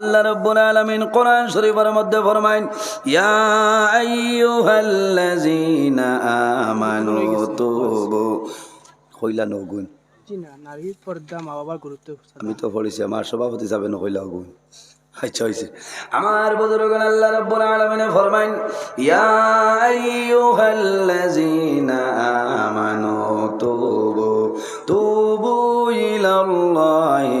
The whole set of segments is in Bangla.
আল্লাহ রাব্বুল আলামিন কোরআন শরীফের মধ্যে ফরমাইন ইয়া আইয়ুহাল্লাযীনা আমানু তুবু। কইলা নগুন জি না নারীর পর্দা মা বাবার গুরুত্ব আমি তো পড়েছি আমার সভাপতি যাবে না কইলা গুণ আচ্ছা হইছে। আমার বুজুর্গ আল্লাহ রাব্বুল আলামিন ফরমাইন ইয়া আইয়ুহাল্লাযীনা আমানু তুবু। তুবু ইলাল্লাহি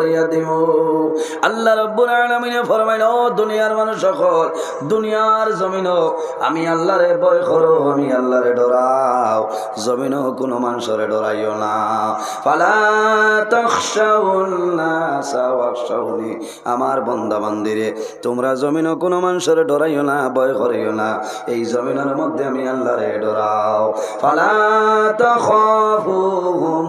করিয়া দিব আল্লাহ রব্বুল আলামিনে ফরমাইল দুনিয়ার মানুষ সকল, দুনিয়ার জমিনও আমি আল্লাহরে ভয় করো, আমি আল্লাহরে ডরাও। জমিনও কোনো মানুষরে ডরাইও না। আমার বান্দা বান্দিরে তোমরা জমিনও কোনো মানুষের ডরাইও না, ভয় করিও না। এই জমিনের মধ্যে আমি আল্লাহরে ডরাও। ফালা তাখাফুহুম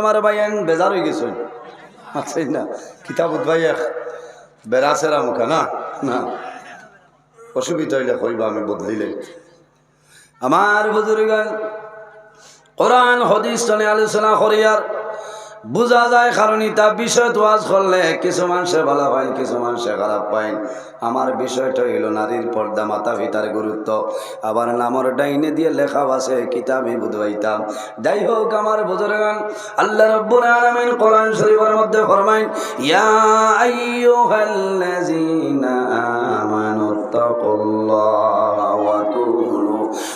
আমার ভাইয়ান বেজার হয়ে গেছে। আচ্ছা না, কিতাবত ভাই এক বেড়াছেরা মুখা না? না। অসুবিধা হইলে কইবা, আমি বদলিলে আমার বুজুর্গ কোরআন, হদিস আলোচনা করিয়ার বোঝা যায় কারণ তা বিষয় তোয়াজ করলে কিছু মানুষে ভালো পাইন কিছু মানুষে খারাপ পাইন আমার বিষয়টা হইল নারীর পর্দা মাতা পিতার গুরুত্ব। আবার নামর ডাইনে দিয়ে লেখা আছে কিতাবই বুধবাইতাম যাই হোক আমার বুজুরগান, আল্লাহ রব্বুল আলামিন কোরআন শরীফের মধ্যে ফরমাইন, ইয়া আইয়ুহাল্লাযীনা আমানু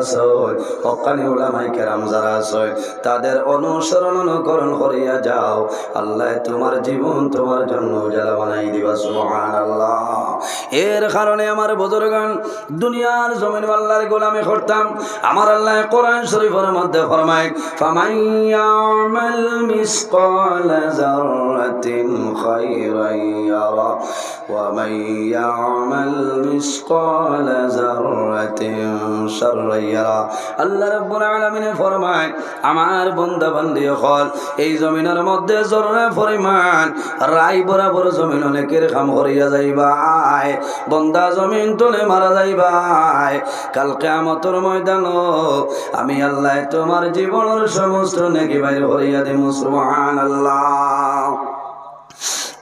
আছেন হকানি ওলামাই কেরাম যারা আছেন তাদের অনুসরণ অনুকরণ করিয়া যাও। আল্লাহ তোমার জীবন তোমার জন্য যারা বানাই দিবা, সুবহানাল্লাহ। এর কারণে আমার বুজুরগান দুনিয়ার জমিন আল্লাহর গোলামি করতাম। আমার আল্লাহ কোরআন শরীফের মধ্যে ফরমায়, ফামান ইয়ামাল মিসকালা যাররাতিন খায়রান ইয়ারা, ওয়া মান ইয়ামাল মিসকালা যাররাতিন শাররান আল্লাহ রাব্বুল আলামিন ফরমায়, আমার বান্দা বান্দি হল, এই জমিনের মধ্যে জররা পরিমাণ রাই বরাবর জমিন অনেকের কাম করিয়া যাইবাই বন্দা জমিন তলে মারা যাইবাই ময়দান আমি আল্লাহ তোমার জীবনের সমস্ত নেকি বাইর করিয়া দিম সুবহান আল্লাহ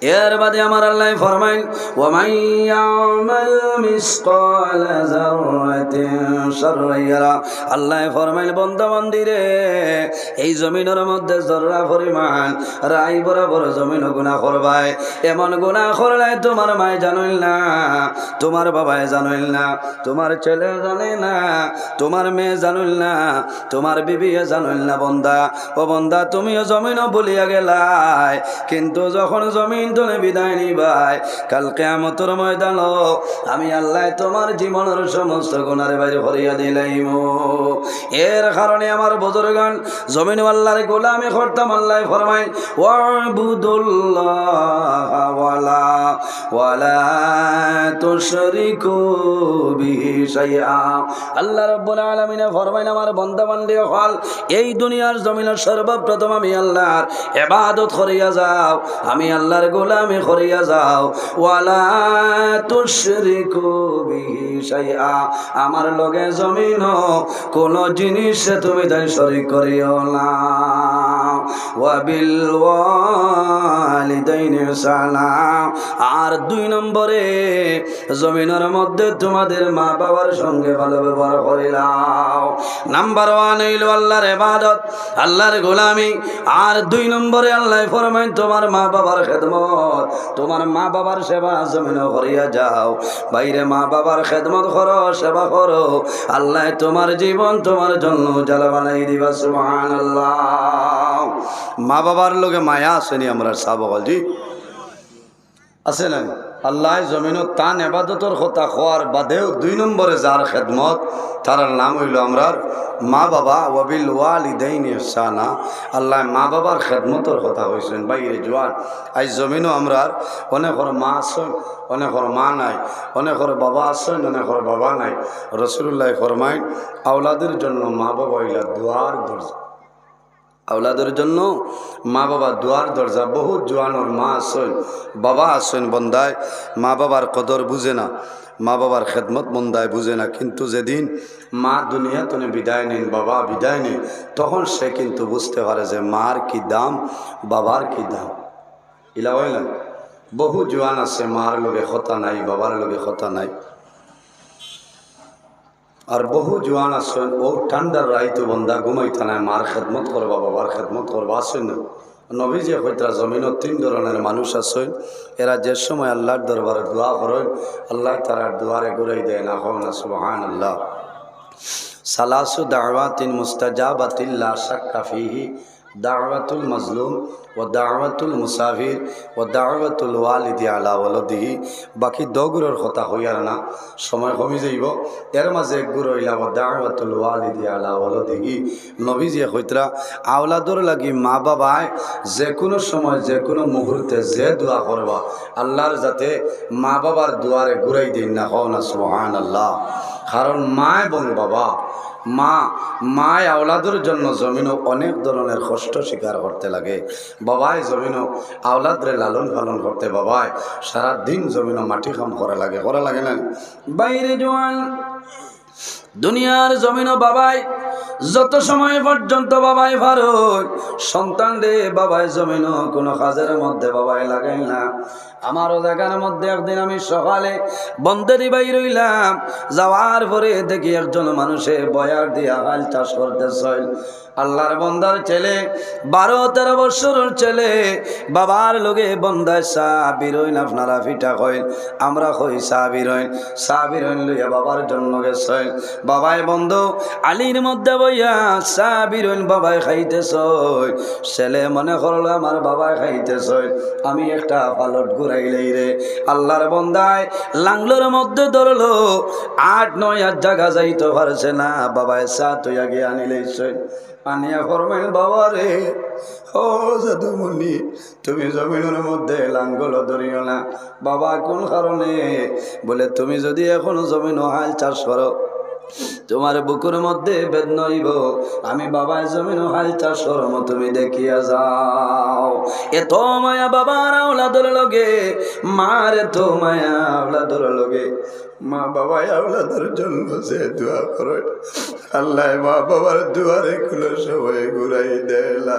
এর বাদে আমার আল্লাহ ফরমাইন, ওয়ামান ইয়ামাল মিসকালা যাররাতিন শাররান ইয়ারা আল্লাহ ফরমাইন বান্দা বান্দিরে এই জমিনের মধ্যে জররা পরিমাণ রাই বরাবর জমিন গুনাহ করবাই এমন গুনাহ করলে তোমার মায় জানইল না, তোমার বাবায় জানইল না, তোমার ছেলে জানে না, তোমার মেয়ে জানইল না, তোমার বিবিয়ে জানইল না, বন্দা। ও বন্দা, তুমিও জমিনও বলিয়া গেলাই কিন্তু যখন জমিন তলে বিদায় নিবাই। কাল কেয়ামতর ময়দান আমি আল্লাহ তোমার জীবনের সমস্ত গুণারে বাইরে ভরিয়া দিলাইম। এর কারণে আমার বুজুরগান জমিন আল্লাহর গোলামি আল্লাহ ফরমাই আল্লাহ হল, এই আমি আল্লাহর যাও। আমি গোলামি করিয়া যাও। ওয়ালা তুশরিকু বিহি শাইআ। আমার লগে জমিন কোন জিনিস তুমি তাই শরীক করিও না। আর দুই নম্বরে, জমিনের মধ্যে তোমাদের মা বাবার সঙ্গে ভালো ব্যবহার করিলাম নাম্বার ওয়ান হইল আল্লাহর ইবাদত, আল্লাহর গোলামি। আর দুই নম্বরে, আল্লাহ ফরমাইন, তোমার মা বাবার খেদমত। তোমার মা বাবার সেবা জমিন করিয়া যাও। বাইরে মা বাবার খেদমত করো, সেবা করো। আল্লাহ তোমার জীবন তোমার জন্য জ্বালা বানাই দিবা, সুবহানাল্লাহ। মা বাবার লোকে মায়া আসেনি আমরা সাবকল জি আছে না আল্লাহ জমিনত তান এবাদতর কথা খোয়ার বাদেও দুই নম্বরে যার খেদমত, তার নাম হইল আমরার মা বাবা ওয়াবিল ওয়ালিদাইন ইহসানা। আল্লাহ মা বাবার খেদমতর কথা হয়েছেন বাইরে জোয়ান। আজ জমিনও আমরার, অনেকর মা আসেন অনেকর মা নাই, অনেকর বাবা আসেন অনেকর বাবা নাই। রসুল্লাহ ফরমাইন, আওলাদের জন্য মা বাবা হইলা দুয়ার দরজা। আওলাদের জন্য মা বাবা দুয়ার দরজা, বহুত জোয়ানোর মা আসেন বাবা আসেন বন্দায় মা বাবার কদর বুঝে না মা বাবার খেদমত বন্দায় বুঝে না, কিন্তু যেদিন মা দুনিয়া তুমি বিদায় নিন, বাবা বিদায় নিন, তখন সে কিন্তু বুঝতে পারে যে মার কি দাম, বাবার কি দাম। ইলা হইলেন বহু জোয়ান আছে, মার লগে খতা নাই, বাবার লগে খতা নাই। আর বহু জোয়ান আসছেন ও ঠান্ডার রাইতো বন্ধা ঘুমাইতা নাই মার খেদমত করবা, বাবার খেদমত করবা আসেন নবী যে হইতরা জমিন তিন ধরনের মানুষ আছেন এরা যে সময় আল্লাহর দরবারে দোয়া করেন আল্লাহ তারা দুয়ারে ঘুরাই দেয় না হন সুবহান আল্লাহ সালাসু দাওয়াতিন মুস্তাজাবাতিল্লা শাক্কা ফিহি দাওয়াতুল মাজলুম ও দাওয়াতুল মুসাফির ও দাওয়াতুল ওয়ালিদি আলা ওয়ালদিহি। বাকি দগুরের কথা হইয়ার না, সময় কমি যাইব। এর মাঝে এক গুর হইলা ও দাওয়াতুল ওয়ালিদি আলা ওয়ালদিহি। নবীজি হইতরা আওলাদর লাগি মা বাবায় যে কোনো সময় যে কোনো মুহূর্তে যে দোয়া করবা আল্লাহর যাতে মা বাবার দুয়ারে ঘুরাই দিন না হও না সুবহান আল্লাহ কারণ মা এবং বাবা মা, মায় আওলাদের জন্য জমিনও অনেক ধরনের কষ্ট স্বীকার করতে লাগে। বাবাই জমিনও আওলাদরে লালন পালন করতে বাবাই সারা দিন জমিনও মাটি খাম করা লাগে করা লাগে না। বাইরে জোয়ান, দুনিয়ার জমিনও বাবাই, যত সময় পর্যন্ত বাবাই ভারত সন্তান রে বাবাই জমিনও কোনো কাজের মধ্যে বাবাই লাগাই না। আমারও জায়গার মধ্যে একদিন আমি সকালে বন্ধেরই বাই রইলাম। যাওয়ার পরে দেখি একজন মানুষে বয়ার দিয়ে হাল চাষ করতেছে। আল্লাহর বন্দার ছেলে, বারো তেরো বছরের ছেলে, বাবার লোকে বন্দায় চা বিরইন আপনারা ফিটা কইন আমরা কই চা বিরইন চা বিরইন লইয়া বাবার জন্য গেছেন বাবাই বন্ধু, আলির মধ্যে বইয়া চা বিরইন বাবাই খাইতেছ। ছেলে মনে করল আমার বাবাই খাইতেছ। আমি একটা পালট আল্লাহর বন্দায় লাংলোর মধ্যে ধরলো। আট, নয় আট জায়গা যাইতে পারছে না। বাবাই চা তুই আগে আনিলেইছ। আনিয়া ফরমাইল, বাবা রে, ও জাদুমণি তুমি জমিনের মধ্যে লাঙ্গল ধরিও না। বাবা, কোন কারণে? বলে, তুমি যদি এখন জমিন হাল চাষ করো তোমার বুকুর মধ্যে বেদন হইব আমি বাবার জমিন হাল চাষ করম তুমি দেখিয়া যাও। এত মায়া বাবার আওলাদর লগে, মার এত মায়া আওলাদর লগে। মা বাবা আওলাদের জন্য সে দোয়া করে, আল্লাহ মা বাবার দুয়ারে খুলে সবাই ঘুরাই দেলা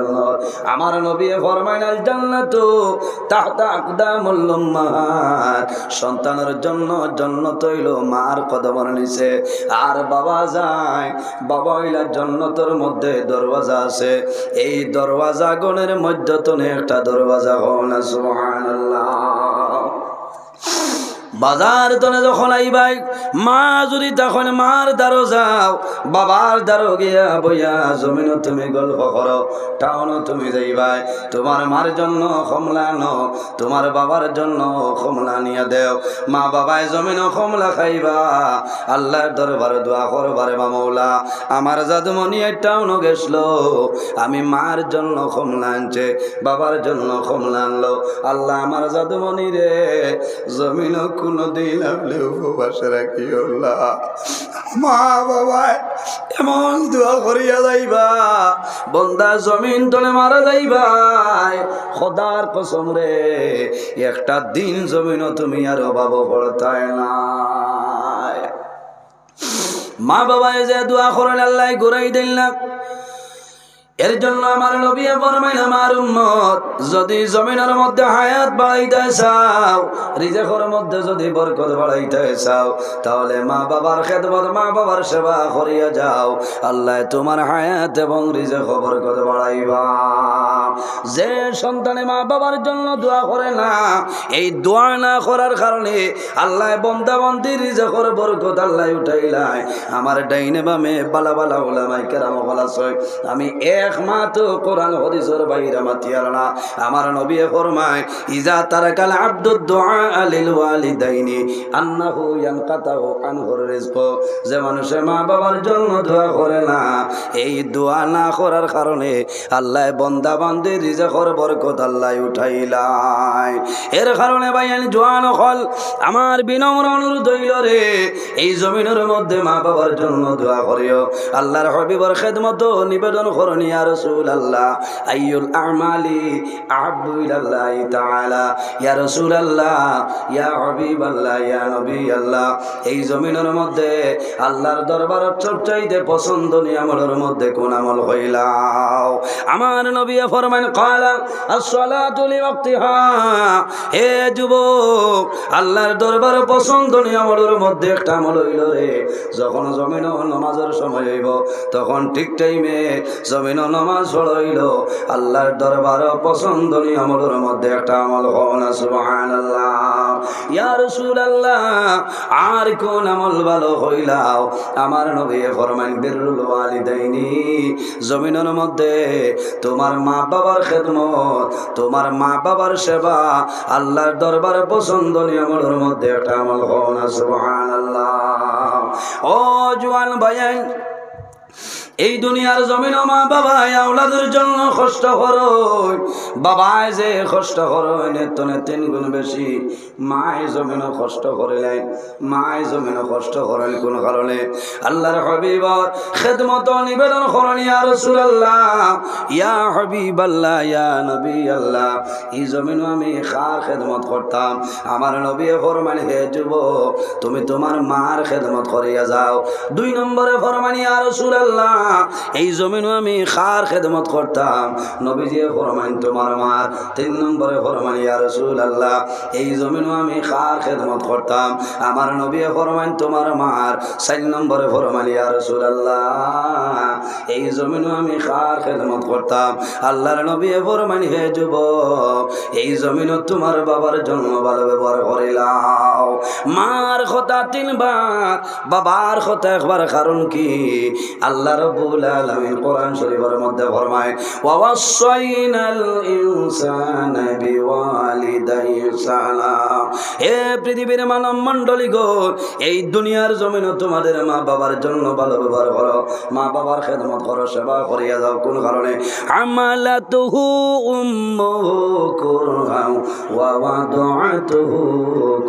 জান্নাত আমার নবী আল জান্নাতু তাহতা আকদামুল সন্তানের জন্য জন্নত হইল মার কদমের নিচে। আর বাবা যায়, বাবা হইলা জন্নতর মধ্যে দরওয়াজা আছে। এই দরওয়াজা গণের মধ্যতনে একটা দরওয়াজা হন সুবহানাল্লাহ। বাজার তনে যখন আইবাই মা যদি তখন মার দ্বারো যাও, বাবার দ্বারো গিয়া বইয়া জমিন তুমি গল্প করো, টাউনও তুমি যাইবাই। তোমার মার জন্য কমলা ন তোমার বাবার জন্য কমলা নিয়ে দেও। মা বাবায় জমিন কমলা খাইবা, আল্লাহর দরবার দোয়া করবারে বা মৌলা। আমার জাদুমণি টাউনও গেছলো আমি মার জন্য কমলা আনছে, বাবার জন্য কমলা আনলো। আল্লাহ আমার জাদুমণি রে জমিন কোনো দিন আপনি উপবাস রাখি মা এমন যাইবা, বন্দা জমিন তলে একটা দিন জমিনও তুমি আর অভাব পড়তায় না মা বাবায় যে দোয়া করেন, আল্লাহ ঘুরাই দিল না। এর জন্য আমার নবিয়া ফরমাইন আমার উম্মত, যদি জমিনের মধ্যে হায়াত বাড়াইতে চাও রিজেকর মধ্যে যদি বরকত বাড়াইতে চাও, তাহলে মা বাবার খেদমত, মা বাবার সেবা করিয়া যাও। আল্লাহ তোমার হায়াত এবং রিজেক বরকত বাড়াইবা। যে সন্তানে মা বাবার জন্য দোয়া করে না, এই দোয়া না করার কারণে আল্লাহ বন্দা বন্দি রিজেকর বরকত আল্লাহ উঠাইলাই আমার ডাইনে বামে বালা বালা ওলামাই কেরাম বলাছয় আমি এক মাত কোরআন হদিসর বাইরা মাতিয়ার না। আমার নবী ফরমায়, ইজা তারাকাল আব্দুদ ওয়ালিদাইনি ইয়ানকাতাহু আনহুর রিজক। যে মানুষে মা বাবার জন্য দোয়া করে না, এই দোয়া না করার কারণে আল্লাহ বন্দা বান্দি রিজকর বরকত আল্লাহ উঠাইলাই। এর কারণে ভাই, আমি জোয়ান হল আমার বিনম্র অনুরোধ হইল রে, এই জমিনের মধ্যে মা বাবার জন্য দোয়া করিও। আল্লাহর হবিবর খেদমত নিবেদন করনি এই জমিনের মধ্যে আল্লাহর দরবার সবচাইতে পছন্দনীয় আমলের মধ্যে কোন আমল হইলাও। আমার নবী ফরমান হে যুবক, আল্লাহর দরবার পছন্দনীয় আমলের মধ্যে একটা আমল হইল রে। যখন জমিন নামাজের সময় হইব, তখন ঠিক টাইমে জমিন নামাজ পড়ইল। আল্লাহর দরবার পছন্দনীয় আমলের মধ্যে একটা আমল হন সুবহানাল্লাহ। ইয়া রাসূলুল্লাহ, আর কোন আমল ভালো হইলাও? আমার নবী ফরমান বিরুল ওয়ালিদাইনি। জমিনের মধ্যে তোমার মা বাবার খেদমত, তোমার মা বাবার সেবা, আল্লাহর দরবার পছন্দনীয় আমলের মধ্যে একটা আমল হন সুবহানাল্লাহ। ও জওয়ান ভাইয়াই এই দুনিয়ার জমিন মা বাবা আওলাদের জন্য কষ্ট করই বাবায় যে কষ্ট করই নেতনে তিন গুণ বেশি। মায় জমিনও কষ্ট করিলেন মায় জমিনও কষ্ট করেন কোন কারণে। আল্লাহর হবিবর খেদমত নিবেদন করেন, ইয়া রাসূলুল্লাহ, ইয়া হাবিব আল্লাহ ইয়া নবী আল্লাহ এই জমিনও আমি খার খেদমত করতাম। আমার নবী ফরমান, হে যুব তুমি তোমার মার খেদমত করিয়া যাও। দুই নম্বরে ফরমান, ইয়া রাসূলুল্লাহ এই জমিনও আমি খার খেদমত করতাম। নবীজি ফরমান তোমার মার তিন নম্বরে ফরমান ইয়া আল্লাহ এই জমিনও আমি খার খেদমত করতাম। আমার নবী ফরমান তোমার মার চার নম্বরে ফরমান ইয়া রাসূলুল্লাহ, এই জমিনও আমি খার খেদমত করতাম। আল্লাহর নবী ফরমান হে যুবক, এই জমিনও তোমার বাবার জন্য ভালো ব্যবহার করিলাও মার কথা তিনবার, বাবার কথা একবার, কারণ কি? আল্লাহ রব্বুল আলামিন কোরআন শরীফের মধ্যে ফরমায় ওয়াসাইনাল ইনসানা বিওয়ালিদাইহি সালাম হে পৃথিবীর মানব মণ্ডলী গো এই দুনিয়ার জমিন তোমাদের মা বাবার জন্য ভালো ব্যবহার করো। মা বাবার খেদমত করো, সেবা করিয়া যাও। কোন কারণে? আমালাতুহু উম্মুহু কুরহান ওয়া ওয়াদাতুহু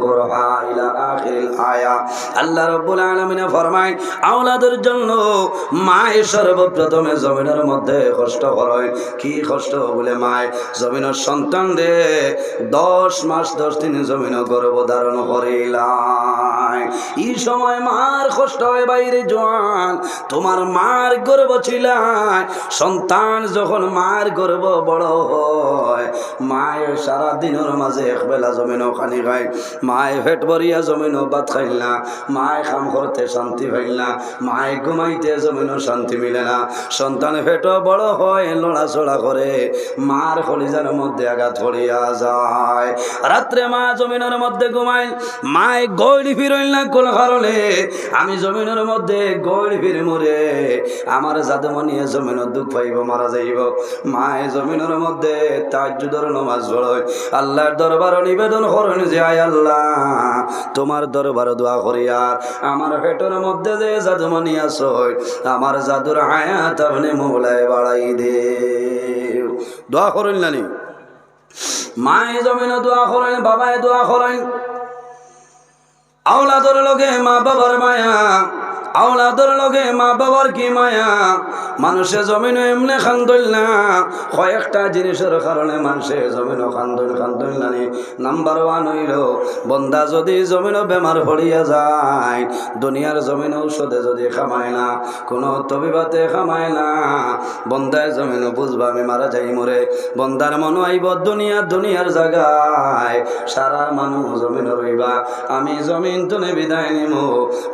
কুরহা ইলা আখিরিল আয়া। আল্লাহ রাব্বুল আলামিন ফরমায়, আওলাদের জন্য মা মায় সর্বপ্রথমে জমিনের মধ্যে কষ্ট করেন কি কষ্ট বলে মায়? জমিনের সন্তান দে, দশ মাস, দশ দিন জমিন গর্ভ ধারণ করিলাই। এই সময় মার কষ্ট হয় বাইরে জোয়ান, তোমার মার গর্ব ছিলাই সন্তান যখন মার গর্ব বড় হয় মায় সারা দিনের মাঝে একবেলা জমিনও খানি খায়। মায় পেট ভরিয়া জমিনও ভাত খাইল না মায় কাম করতে শান্তি পাইল না মায় ঘুমাইতে জমিনও শান্তি মিলে না। সন্তান পেট বড় হয় লড়াচড়া করে। মার কলিজার মধ্যে আঘাত পড়িয়া যায়। রাত্রে মা জমিনের মধ্যে ঘুমাই মায় গৌড়ি ফিরইল না কোন কারণে? আমি জমিনের মধ্যে গৌড়ি ফিরে মরে আমার জাদুমনিয়ে জমিনের দুঃখ পাইব, মারা যাইব। মায় জমিনের মধ্যে তাজ্জুদর নমাজ পড়য় আল্লাহর দরবার নিবেদন করেন যে, আয় আল্লাহ তোমার দরবার দোয়া করি, আর আমার পেটের মধ্যে যে জাদুমনি আসয় আমার জাদুর হায়াত আপনি মোলায় বাড়াই দে। দোয়া করেন নানি মায়ে জমিনে দোয়া করেন, বাবায় দোয়া করেন। আওলাদর লগে মা বাবার মায়া। আওলাদর লগে মা বাবার কি মায়া? মানুষে জমিন এমনি খান্দইল না। কয়েকটা জিনিসের কারণে মানুষে জমিন খান্দইল খান্দইল নানি নাম্বার ওয়ান হইল, বন্দা যদি জমিন বেমার পড়িয়া যায়, দুনিয়ার জমিন ঔষধে যদি খামায় না, কোনো তবিবাতে খামায় না বন্দায় জমিন বুঝবা আমি মারা যাই মরে বন্দার মন আইব দুনিয়া, দুনিয়ার জায়গায়, সারা মানুষ জমিন রইবা। আমি জমিন তুলে বিদায় নিম,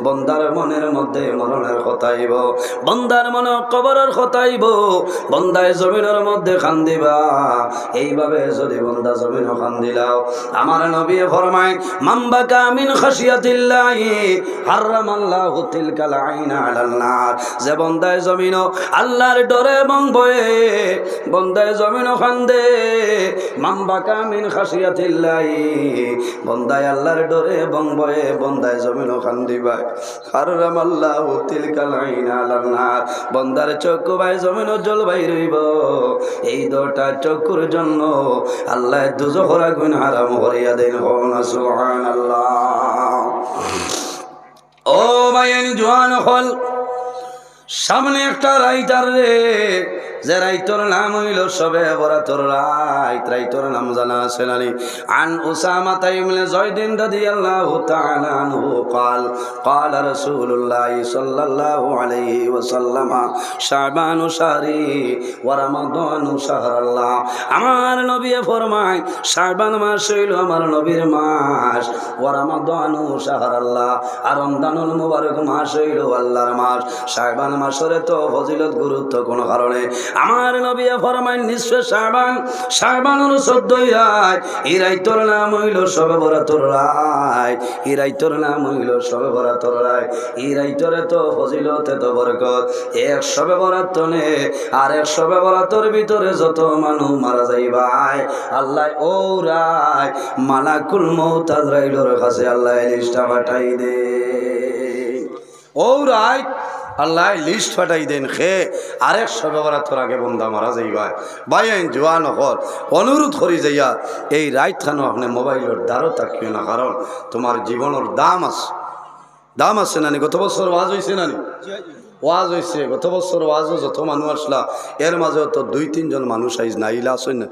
বন্দার মনের মধ্যে মরণের কথাইব বন্দার মন কবরের কথাইব বন্দায় জমিনের মধ্যে খান্দিবা। এইভাবে যদি বন্দা জমিন খান্দিলাও, আমার নবী ফরমায় মাম্বা কামিন খাসিয়াতিল্লাহি হারামাল্লাহু তিলকাল আইনা আলাল যে বন্দায় জমিন আল্লাহর ডরে এবং বয়ে বন্দায় জমিন খান্দে মাম্বা কামিন খাসিয়াতিল্লাহি বন্দায় আল্লাহর ডরে এবং বয়ে বন্দায় জমিন খান্দিবাই হারামাল্লাহু তিলকাল আইনা আলাল বন্দার চক্ষু ভাই জমিন জল ভাই রইব। এই দটা চক্ষুর জন্য আল্লাহ দুজোহর আগুন হারাম হরিয়া দেন হন সুবহানাল্লাহ। ও ভাইয়েন জোয়ান হল। সামনে একটা রাইটার রে। যে রাইতর নাম হইল সবে বরাতর রাইত রাইতর নাম জানা আছে নানি আন উসামা তাইমলে জয়দিন রাদিয়াল্লাহু তাআলা আনহু قال قال رسول الله صلى الله عليه وسلم শাবানু শাহরি ওয়া রমাদানু শাহরাল্লাহ আমার নবী ফরমায় শাবান মাস হইল আমার নবীর মাস ওয়া রমাদানু শাহরাল্লাহ আর রমজানুল মুবারক মাস হইল আল্লাহর মাস শাবান মাসের তো ফজিলত গুরুত্ব কোন কারণে আমার নবী ফরমায় নিঃস্ব শাবান শাবানুর চোদ্দই রায়। এই রাইতর নাম হইল সবে বরাতর রায়। এই রাইতর নাম হইল সবে বরাতর রায়। এই রাইতরে তো ফজিলতে তো বরকত। এক সবে বরাত নে, আর এক সবে বরাতর ভিতরে যত মানুষ মারা যাইবাই আল্লাহ ও রায়, মালাকুল মৌত আজরাইলর কাছে আল্লাহ লিস্টটা পাঠাই দে। ও রায় আল্লাহ লিস্ট ফাটাই দেন, খে, আরেক সবে বরাতর আগে বন্ধা মারা যাইবাই বাইন জোয়ান হল, অনুরোধ করি যাইয়া, এই রাইত খানো আপনি মোবাইলের দ্বারও তাকিও না, কারণ তোমার জীবনের দাম আছে দাম আছে নানি, গত বছর ওয়াজ হয়েছে নানি? ওয়াজ হয়েছে গত বছর ওয়াজও যত মানুষ আসলা, এর মাঝে তো দুই, তিনজন মানুষ আইজ না ইলা আসই না?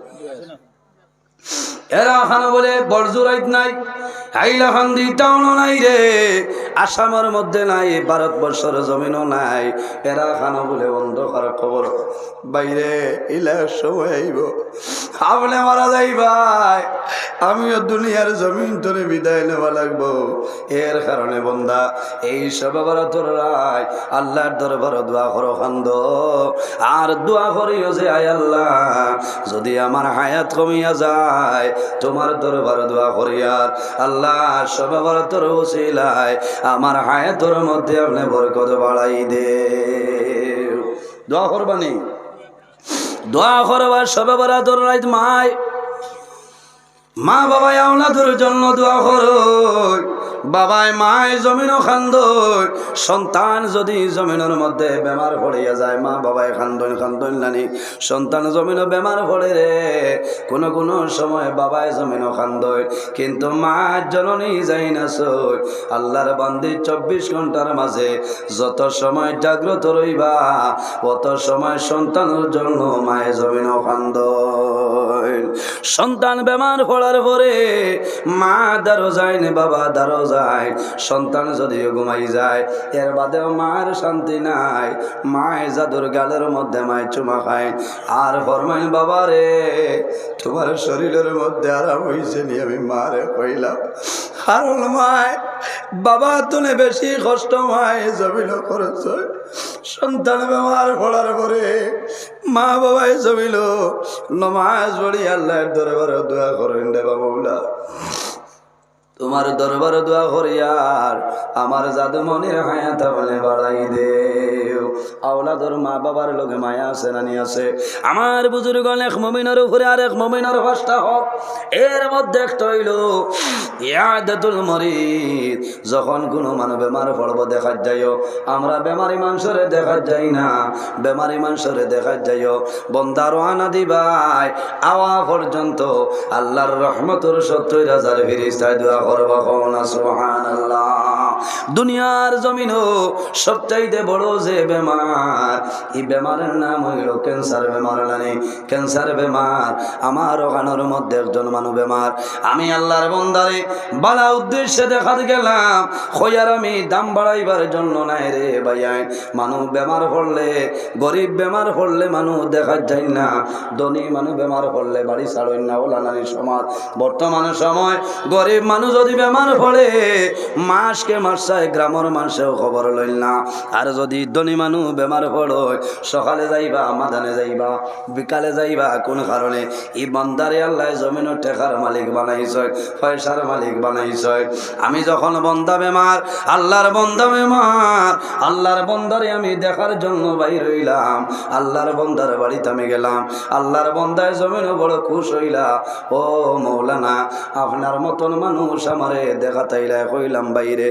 এরা খানো বলে বরজুরাইত নাই, হাইলা খান্দি টাউনও নাই রে আসামের মধ্যে নাই, ভারতবর্ষের জমিনও নাই। এরা খানো বলে অন্ধকার খবর। বাইরে ইলা সময় আইব আপনি মারা যাই ভাই। আমিও দুনিয়ার জমিন ধরে বিদায় নেওয়া লাগবো। এর কারণে বন্দা, এই সব তোর রায়। আল্লাহর দরবার দোয়া করো খান্দ। আর দোয়া করিও যে, আয় আল্লাহ, যদি আমার হায়াত কমিয়া যায়, তোমার দরবার দোয়া করিয়ার আল্লাহ সব তোর উচিলায়। আমার হায়াতর মধ্যে আপনি বরকত বাড়াই দে। দোয়া করবানি। দোয়া করবার সবে তোর রাইত মায়। মা বাবা আওলাদের জন্য দোয়া করো বাবাই মায় জমিন খান্দই। সন্তান যদি জমিনের মধ্যে বেমার পড়িয়া যায়, মা বাবাই খান্দন খান্দন নানি। সন্তান জমিন বেমার পড়ে রে। কোনো কোনো সময় বাবাই জমিন খান্দই। কিন্তু মা জননী যাই না সই। আল্লাহর বান্দি চব্বিশ ঘণ্টার মাঝে যত সময় জাগ্রত রইবা, অত সময় সন্তানের জন্য মায়ের জমিন খান্দই। সন্তান বেমার পড়ার পরে মা দারো যায় না বাবা দারো যায় সন্তান যদি ঘুমাই যায়, এর বাদেও মার শান্তি নাই। মায় জাদুর গালের মধ্যে মায় চুমা খায়। আর ফরমাইন বাবা রে তোমার শরীরের মধ্যে আরাম হয়েছে নি? আমি মারে কইলাম কারণ মায়, বাবা তুমি বেশি কষ্ট মায় জমিল করেছ। সন্তান বেমার পড়ার পরে মা বাবাই জমিল নমাজ পড়ি, আল্লাহর দরবারে দোয়া করেন দেবা মৌলা তোমার দরবার দোয়া করিয়ার আমার জাদু মনের হায়াত মানে বাড়াই দেও। আওলাদর মা বাবার লগে মায়া আছে নানি আছে? আমার বুজুর্গ এক মমিনের উপরে আর এক মমিনের হোক, এর মধ্যে একটা হইল যখন কোনো মানুষ বেমার পড়ব দেখা যাইও, আমরা বেমারি মানুষরে দেখা যাই না। বেমারি মানুষরে দেখা যাইও। বন্দার আনা দিবাই, আওয়া পর্যন্ত আল্লাহর রহমতুর সত্তর হাজার ফিরিস্তায় দোয়া করবা না সুহান আল্লাহ দুনিয়ার জমিন সবচাইতে বড় যে বেমার, এই বেমারের নাম হইল ক্যান্সার বেমার নানি ক্যান্সার বেমার, আমার ওখানোর মধ্যে একজন মানুষ বেমার। আমি আল্লাহর বন্দারে বালা উদ্দেশ্যে দেখাতে গেলাম খয়ার আমি দাম বাড়াইবার জন্য নাই রে ভাইয়াই মানুষ বেমার পড়লে গরিব বেমার পড়লে মানুষ দেখা যায় না। ধনী মানুষ বেমার পড়লে বাড়ি ছাড়েন না, ওলা নারী সমাজ। বর্তমান সময় গরিব মানুষ যদি বেমার পড়ে, মাসকে মাস চায় গ্রামের মানুষেও খবর লইল না। আর যদি ধনী মানুষ বেমার পড়ো, সকালে যাইবা, মাদানে যাইবা, বিকালে যাইবা, কোন কারণে? ই বন্দারে আল্লাহ জমিনের টেকার মালিক বানাইছয় পয়সার মালিক বানাইছয় আমি যখন বন্দা বেমার, আল্লাহর বন্দা বেমার, আল্লাহর বন্দারে আমি দেখার জন্য বাইর হইলাম। আল্লাহর বন্দার বাড়িতে আমি গেলাম। আল্লাহর বন্দায় জমিনও বড় খুশ হইলা। ও মৌলানা, আপনার মতন মানুষ আমারে দেখা তাইলা কইলাম বাইরে।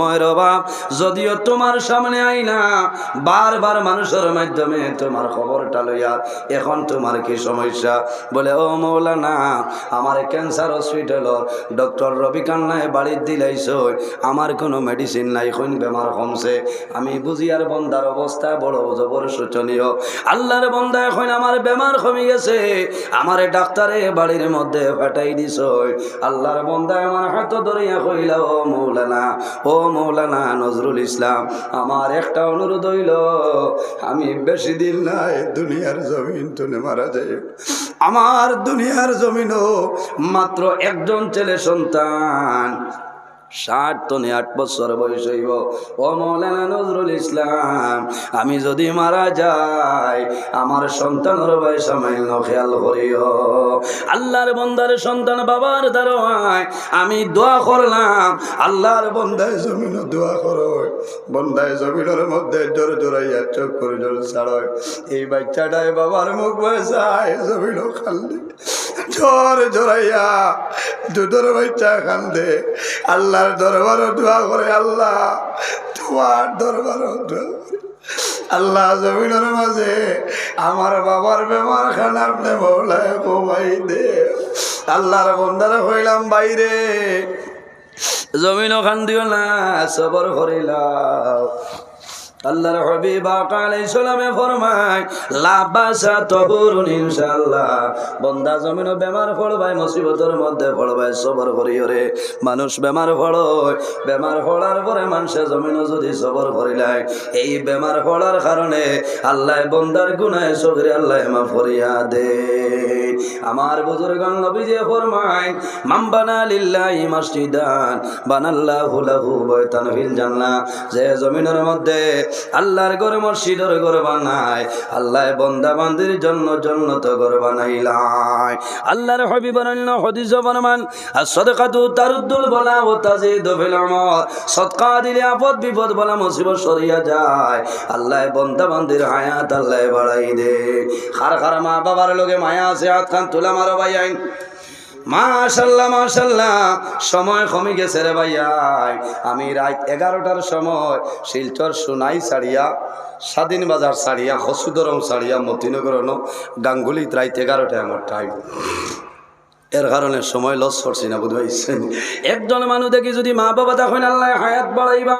সময়ের অভাব। যদিও তোমার সামনে আই আইনা, বারবার মানুষের মাধ্যমে তোমার খবরটা লইয়া, এখন তোমার কি সমস্যা? বলে, ও মৌলানা, আমার ক্যান্সার হসপিটালর ডক্টর রবি কান্নায় বাড়ির দিলাইছ, আমার কোনো মেডিসিন নাই কোন বেমার কমছে। আমি বুঝি আর বন্দার অবস্থা বড় জবর শোচনীয়। আল্লাহর বন্দা এখন আমার বেমার কমে গেছে, আমারে ডাক্তারে বাড়ির মধ্যে ফাটাই দিছ। আল্লাহর বন্দা আমার হাত ধরিয়া কইলা, ও মৌলানা, ও মৌলানা নজরুল ইসলাম, আমার একটা অনুরোধ হইল, আমি বেশি দিন নাই দুনিয়ার জমিন তুলে মারা যাই। আমার দুনিয়ার জমিনও মাত্র একজন ছেলে সন্তান ষাট তনে আট বছর বয়স হইব। ও মৌলানা নজরুল ইসলাম, আমি যদি মারা যাই, আমার সন্তানের বয়স সামান্য খেয়াল করিও। আল্লাহর বন্দার সন্তান বাবার দ্বারায় আমি দোয়া করলাম। আল্লাহর বন্দায় জমিন দোয়া করো। বন্দায় জমিনের মধ্যে জোর জোরাইয়া চোখ করে জোর ছাড়য় এই বাচ্চাটায় বাবার মুখ বয়সায় জমিন খালি। জোর জোরাইয়া দুধর বাচ্চা কান্দে আল্লাহর দরবারও দোয়া করে, আল্লাহ, তোমার করে। আল্লাহ জমিনের মাঝে আমার বাবার বেমার খান, আপনি মৌলায় কমাই দে। আল্লাহর বন্ধার হইলাম বাইরে। জমিন ওখান দিও না, সবর করিলাম। আল্লাহর হবিব আলাইহিস সালামে ফরমায় লাবাসা তহুরুন ইনশাআল্লাহ। বন্দা জমিন বেমার পড়বাই মুসিবতের মধ্যে পড়বাই সবর করিও রে। মানুষ বেমার পড়য়, বেমার পড়ার পরে মানুষে জমিন যদি সবর করিলাই এই বেমার পড়ার কারণে আল্লাহ বন্দার গুনায় সগরে আল্লাহ মা ফরিয়া দে। আমার বুজুর্গান যে ফরমায় মাম বানা লিল্লাহি মসজিদান, বানাল্লাহু লাহু বাইতান ফিল জান্নাহ। যে জমিনের মধ্যে আল্লাহর ঘর মসজিদের ঘর বানায়। আল্লাহ বন্দা বান্দির জন্য জন্নত ঘর বানাইলাই আল্লাহর হবিব অন্য হদিস ফরমান আর সদকাতু তারুদ্দুল বলা ও তাজিদু ফিল আমর। সদকা দিলে আপদ বিপদ বলা মুসিবত সরিয়া যায়। আল্লাহ বন্দা বান্দির হায়াত আল্লাহ বাড়াই দে খার খার মা বাবার লগে মায়া আছে, হাত খান তুলা মারো ভাই আইন। মাশাল্লাহ মাশাল্লাহ, সময় কমে গেছে রে ভাইয়াই আমি রাত এগারোটার সময় শিলচর সোনাই ছাড়িয়া, স্বাধীন বাজার ছাড়িয়া হসুদরম ছাড়িয়া, মতিনগর গাঙ্গুলি রাত এগারোটায় আমার টাইম এর কারণে সময় লস করছি না বুঝতে পারছেন একজন মানুষ দেখি যদি মা বাবা তখন আল্লাহ হায়াত বাড়াইবা।